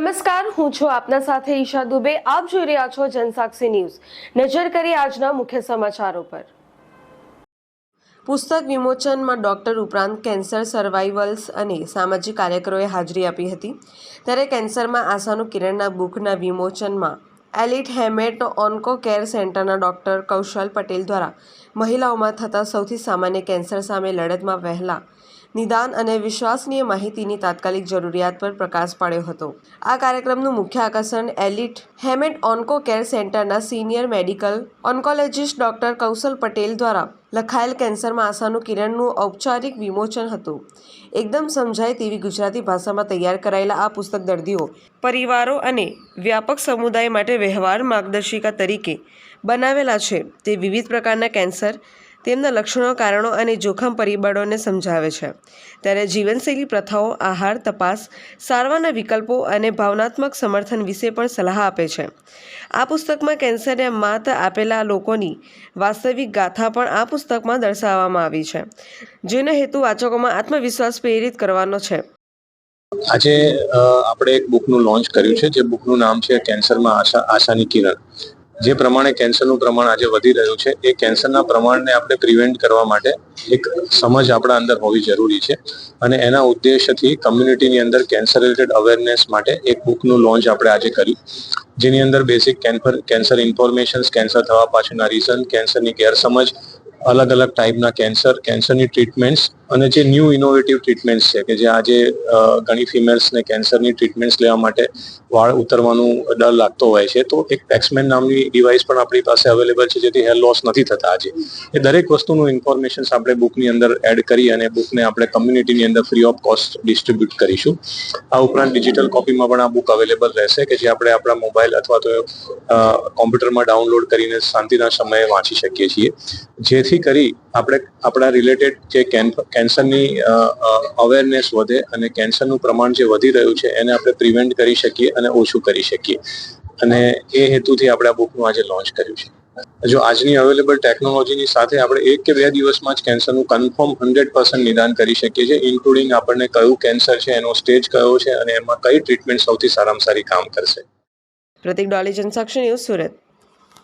નમસ્કાર, હું છું આપના સાથે ઈશા દુબે. આપ જોઈ રહ્યા છો જનસાક્ષી ન્યૂઝ. નજર કરી આજના મુખ્ય સમાચારો પર. પુસ્તક વિમોચનમાં ડોક્ટર ઉપરાંત કેન્સર સર્વાઇવલ્સ અને સામાજિક કાર્યકરોએ હાજરી આપી હતી. ત્યારે કેન્સરમાં આશાનું કિરણના બુકના વિમોચનમાં એલિટ હેમેટ ઓન્કો કેર સેન્ટરના ડોક્ટર કૌશલ પટેલ દ્વારા મહિલાઓમાં થતા સૌથી સામાન્ય કેન્સર સામે લડતમાં વહેલા નિદાન અને વિશ્વસનીય માહિતીની તાત્કાલિક જરૂરિયાત પર પ્રકાશ પાડ્યો હતો. આ કાર્યક્રમનું મુખ્ય આકર્ષણ એલિટ હેમેટ ઓન્કો કેર સેન્ટરના senior medical oncologist doctor Kaushal Patel દ્વારા લખાયેલ કેન્સરમાં આશાનું કિરણનું ઔપચારિક વિમોચન હતું. એકદમ સમજાય તેવી ગુજરાતી ભાષામાં તૈયાર કરાયેલા આ પુસ્તક દર્દીઓ પરિવારો અને વ્યાપક સમુદાય માટે વ્યવહાર માર્ગદર્શિકા તરીકે બનાવેલા છે. તે વિવિધ પ્રકારના કેન્સર તેમના લક્ષણો, કારણો અને જોખમ પરિબળોને સમજાવે છે. ત્યારે જીવનશૈલી પ્રથાઓ, આહાર, તપાસ, સારવારના વિકલ્પો અને ભાવનાત્મક સમર્થન વિશે પણ સલાહ આપે છે. આ પુસ્તકમાં કેન્સરને માત આપેલા લોકોની વાસ્તવિક ગાથા પણ આ પુસ્તકમાં દર્શાવવામાં આવી છે, જેનો હેતુ વાચકોમાં આત્મવિશ્વાસ પ્રેરિત કરવાનો છે. આજે આપણે એક બુકનું લોન્ચ કર્યું છે, જે બુકનું નામ છે કેન્સરમાં આશા, આશાની કિરણ. જે પ્રમાણે કેન્સરનું પ્રમાણ આજે વધી રહ્યું છે, એ કેન્સરના પ્રમાણને આપણે પ્રિવેન્ટ કરવા માટે એક સમજ આપણા અંદર હોવી જરૂરી છે. અને એના ઉદ્દેશ્યથી કમ્યુનિટીની અંદર કેન્સર રિલેટેડ અવેરનેસ માટે એક બુકનું લોન્ચ આપણે આજે કર્યું. જેની અંદર basic cancer cancer informations cancer થવા પાછળના રીઝન કેન્સરની ગેરસમજ અલગ અલગ ટાઈપના કેન્સર કેન્સરની ટ્રીટમેન્ટ્સ અને જે ન્યૂ ઇનોવેટિવ ટ્રીટમેન્ટ્સ છે કે જે આજે ઘણી ફિમેલ્સને કેન્સરની ટ્રીટમેન્ટ્સ લેવા માટે વાળ ઉતરવાનું ડર લાગતો હોય છે, તો એક પેક્સમેન નામની ડિવાઇસ પણ આપણી પાસે અવેલેબલ છે, જેથી હેર લોસ નથી થતા આજે. એ દરેક વસ્તુનું ઇન્ફોર્મેશન આપણે બુકની અંદર એડ કરી અને બુકને આપણે કમ્યુનિટીની અંદર ફ્રી ઓફ કોસ્ટ ડિસ્ટ્રીબ્યુટ કરીશું. આ ઉપરાંત ડિજિટલ કોપીમાં પણ આ બુક અવેલેબલ રહેશે, કે જે આપણે આપણા મોબાઈલ અથવા તો કોમ્પ્યુટરમાં ડાઉનલોડ કરીને શાંતિના સમયે વાંચી શકીએ છીએ. જેથી કરી આપણે આપણા રિલેટેડ જે કેન- કેન્સરની અવેરનેસ વધે અને કેન્સરનું પ્રમાણ જે વધી રહ્યું છે એને આપણે પ્રિવેન્ટ કરી શકીએ અને ઓછું કરી શકીએ. અને એ હેતુથી આપણે આ બુકનું આજે લોન્ચ કર્યું છે. જો આજની અવેલેબલ ટેકનોલોજીની સાથે આપણે એક કે બે દિવસમાં જ કેન્સરનું કન્ફર્મ હંડ્રેડ પર્સન્ટ નિદાન કરી શકીએ છીએ ઇન્ક્લુડિંગ આપણને કયું કેન્સર છે, એનો સ્ટેજ કયો છે અને એમાં કઈ ટ્રીટમેન્ટ સૌથી સારામાં સારી કામ કરશે. પ્રતિક ડોલી જનસાક્ષી ન્યૂઝ સુરત.